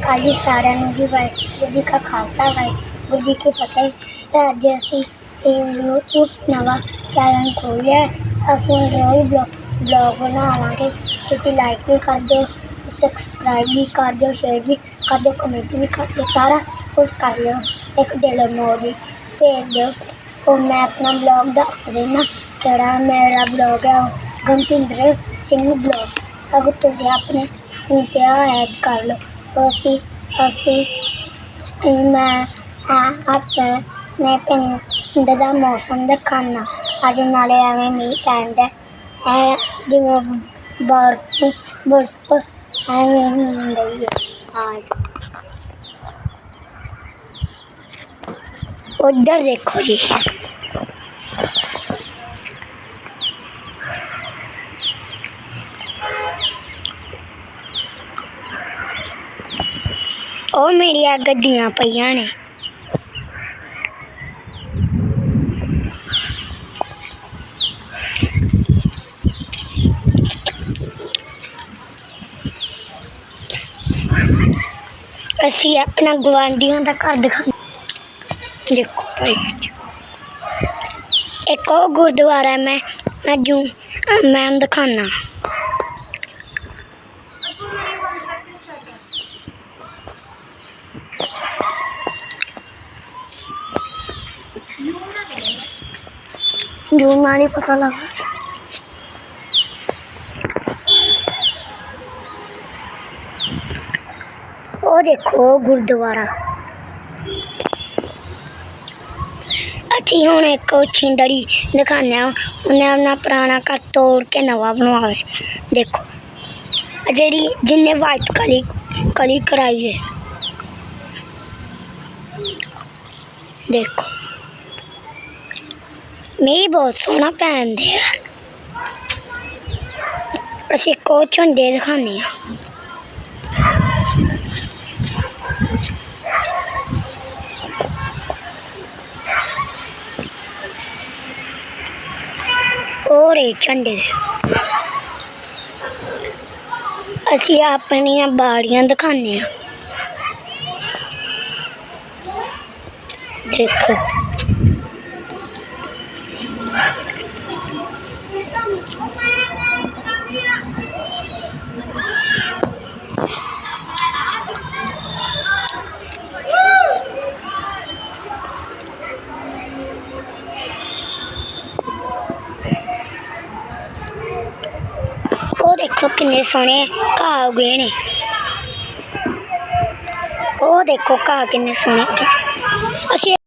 ਅਕਾਲ ਜੀ ਸਾਰਿਆਂ ਨੂੰ ਜੀ ਵਾਹਿਗੁਰੂ ਜੀ ਕਾ ਖਾਲਸਾ ਵਾਹਿਗੁਰੂ ਜੀ ਕੀ ਫਤਿਹ ਅੱਜ ਅਸੀਂ ਇਹ YouTube ਨਵਾਂ ਚੈਨਲ ਖੋਲ੍ਹਿਆ ਹੈ। ਅਸੀਂ ਰੋਜ਼ ਬਲੌਗ ਬਲੌਗ ਬਣਾਵਾਂਗੇ ਤੁਸੀਂ ਲਾਈਕ ਵੀ ਕਰ ਦਿਓ ਸਬਸਕ੍ਰਾਈਬ ਵੀ ਕਰ ਦਿਓ ਸ਼ੇਅਰ ਵੀ ਕਰ ਦਿਓ ਕਮੈਂਟ ਵੀ ਕਰ ਦਿਓ ਸਾਰਾ ਕੁਝ ਕਰ ਲਿਓ ਇੱਕ ਦਿਲ ਇਮੋਜੀ ਭੇਜ ਦਿਓ ਉਹ ਮੈਂ ਆਪਣਾ ਬਲੌਗ ਦੱਸ ਦੇਣਾ ਕਿਹੜਾ ਮੇਰਾ ਬਲੌਗ ਹੈ ਉਹ ਗਨਪਿੰਦਰ ਸਿੰਘ ਬਲੌਗ ਅਗਰ ਤੁਸੀਂ ਆਪਣੇ ਫੋਨ 'ਤੇ ਐਡ ਕਰ ਲਓ ਅਸੀਂ ਅਸੀਂ ਮੈਂ ਆ- ਆਪਣੇ ਪਿੰਡ ਦਾ ਮੌਸਮ ਦਿਖਾਉਣਾ ਅੱਜ ਨਾਲੇ ਐਵੇਂ ਮੀਂਹ ਪੈਂਦਾ ਹੈ ਜਿਵੇਂ ਬਰਫ ਬਰਫ ਐਵੇਂ ਹੁੰਦੀ ਹੈ ਆਜ ਉਧਰ ਦੇਖੋ ਜੀ ਉਹ ਮੇਰੀਆਂ ਗੱਡੀਆਂ ਪਈਆਂ ਨੇ। ਅਸੀਂ ਆਪਣਾ ਗਵਾਂਢੀਆਂ ਦਾ ਘਰ ਦਿਖਾਉਂਦੇ ਦੇਖੋ ਭਾਈ। ਇੱਕ ਉਹ ਗੁਰਦੁਆਰਾ ਮੈਂ ਮੈਂ ਜੂ ਮੈਂ ਦਿਖਾਣਾ जून में नहीं पता लगा। और देखो, गुरुद्वारा। अच्छी हूँ एक छिंदड़ी दिखाने उन्हें अपना पुराना घर तोड़ के नवा बनवाए। देखो जी जिन्हें वाइट कली कली कराई है। देखो। ਮੀਂਹ ਬਹੁਤ ਸੋਹਣਾ ਪੈਂਦੇ ਆ ਅਸੀਂ ਇੱਕ ਉਹ ਝੰਡੇ ਦਿਖਾਉਂਦੇ ਹਾਂ ਉਹ ਰੇ ਝੰਡੇ ਅਸੀਂ ਆਪਣੀਆਂ ਬਾੜੀਆਂ ਦਿਖਾਉਂਦੇ ਹਾਂ ਕਿੰਨੇ ਸੋਹਣੇ ਘਾਹ ਉਗੇ ਨੇ। ਉਹ ਦੇਖੋ ਘਾਹ ਕਿੰਨੇ ਸੋਹਣੇ ਅਸੀਂ